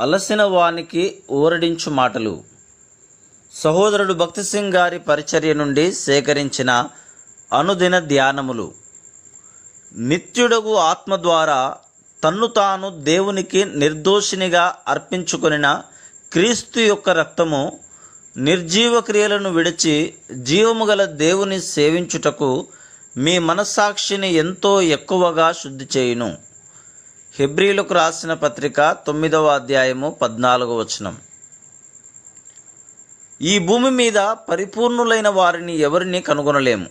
అలసిన వానికి ఊరడించు మాటలు. సహోదరుడు భక్తి సింగ్ గారి పరిచర్య నుండి సేకరించిన అనుదిన ధ్యానములు. నిత్యుడగు ఆత్మ ద్వారా తన్ను తాను దేవునికి నిర్దోషినిగా అర్పించుకొనిన క్రీస్తు యొక్క రక్తము నిర్జీవ క్రియలను విడిచి జీవము గల దేవుని సేవించుటకు మీ మనస్సాక్షిని ఎంతో ఎక్కువగా శుద్ధి చేయును. హెబ్రిలకు రాసిన పత్రిక తొమ్మిదవ అధ్యాయము పద్నాలుగవ వచనం. ఈ భూమి మీద పరిపూర్ణులైన వారిని ఎవరిని కనుగొనలేము.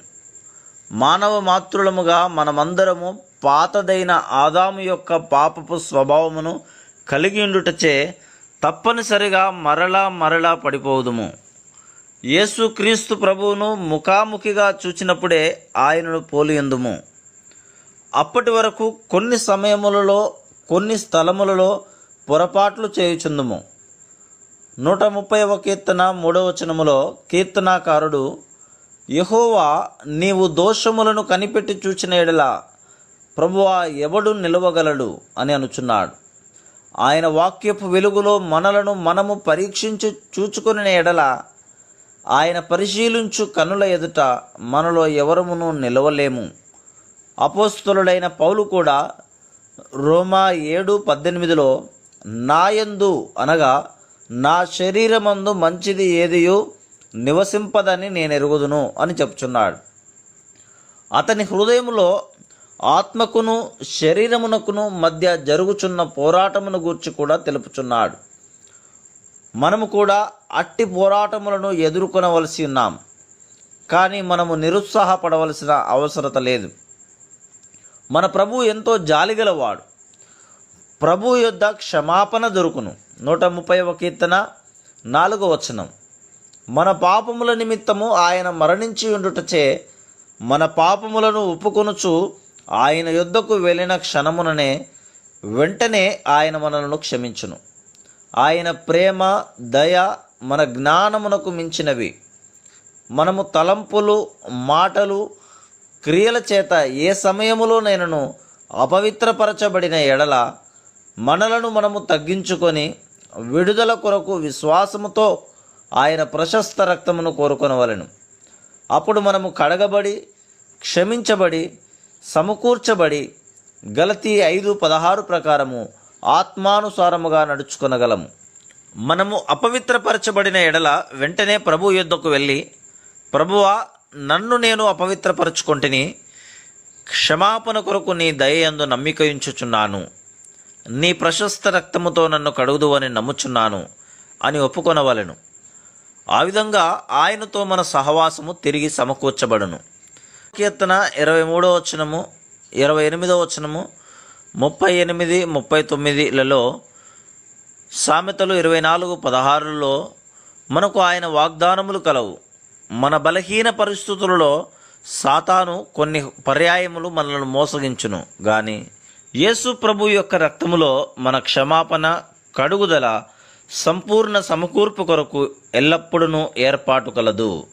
మానవ మాతృలముగా మనమందరము పాతదైన ఆదాము యొక్క పాపపు స్వభావమును కలిగి ఉండుటచే తప్పనిసరిగా మరలా మరలా పడిపోదుము. యేసుక్రీస్తు ప్రభువును ముఖాముఖిగా చూచినప్పుడే ఆయనను పోలియందుము. అప్పటి వరకు కొన్ని సమయములలో కొన్ని స్థలములలో పొరపాట్లు చేయుచుందుము. నూట ముప్పైవ కీర్తన మూడవ వచనములో కీర్తనాకారుడు యహోవా నీవు దోషములను కనిపెట్టి చూచిన ఎడల ప్రభువా ఎవడు నిలవగలడు అని అనుచున్నాడు. ఆయన వాక్యపు వెలుగులో మనలను మనము పరీక్షించి చూచుకుని ఎడల ఆయన పరిశీలించు కనుల ఎదుట మనలో ఎవరమును నిలవలేము. అపోస్తులుడైన పౌలు కూడా రోమా ఏడు పద్దెనిమిదిలో నాయందు అనగా నా శరీరమందు మంచిది ఏదియో? నివసింపదని నేను ఎరుగుదును అని చెప్తున్నాడు అతని హృదయంలో ఆత్మకును శరీరమునకును మధ్య జరుగుచున్న పోరాటమును గూర్చి కూడా తెలుపుచున్నాడు. మనము కూడా అట్టి పోరాటములను ఎదుర్కొనవలసి ఉన్నాం. కానీ మనము నిరుత్సాహపడవలసిన అవసరత లేదు. మన ప్రభు ఎంతో జాలిగలవాడు ప్రభు యొద్ద క్షమాపణ దొరుకును. నూట ముప్పై ఒక కీర్తన నాలుగో వచనం. మన పాపముల నిమిత్తము ఆయన మరణించి ఉండుటచే మన పాపములను ఒప్పుకొనుచు ఆయన యొద్దకు వెళ్ళిన క్షణముననే వెంటనే ఆయన మనలను క్షమించును. ఆయన ప్రేమ దయ మన జ్ఞానమునకు మించినవి. మనము తలంపులు మాటలు క్రియల చేత ఏ సమయములోనైనను అపవిత్రపరచబడిన ఎడల మనలను మనము తగ్గించుకొని విడుదల కొరకు విశ్వాసముతో ఆయన ప్రశస్త రక్తమును కోరుకొనవలెను. అప్పుడు మనము కడగబడి క్షమించబడి సమకూర్చబడి గలతీ ఐదు పదహారు ప్రకారము ఆత్మానుసారముగా నడుచుకొనగలము. మనము అపవిత్రపరచబడిన ఎడల వెంటనే ప్రభు యుద్ధకు వెళ్ళి ప్రభువా నన్ను నేను అపవిత్రపరుచుకొంటిని క్షమాపణ కొరకు నీ దయయందు నమ్మికయించుచున్నాను. నీ ప్రశస్త రక్తముతో నన్ను కడుగుదు అని నమ్ముచున్నాను అని ఒప్పుకొనవలెను. ఆ విధంగా ఆయనతో మన సహవాసము తిరిగి సమకూర్చబడును. కీర్తన ఇరవై మూడో వచనము ఇరవై ఎనిమిదో వచనము ముప్పై ఎనిమిది ముప్పై తొమ్మిదిలలో సామెతలు ఇరవై నాలుగు పదహారులో మనకు ఆయన వాగ్దానములు కలవు. మన బలహీన పరిస్థితులలో సాతాను కొన్ని పర్యాయములు మనల్ని మోసగించును. గాని యేసు ప్రభు యొక్క రక్తములో మన క్షమాపణ కడుగుదల సంపూర్ణ సమకూర్పు కొరకు ఎల్లప్పుడూ ఏర్పాటు కలదు.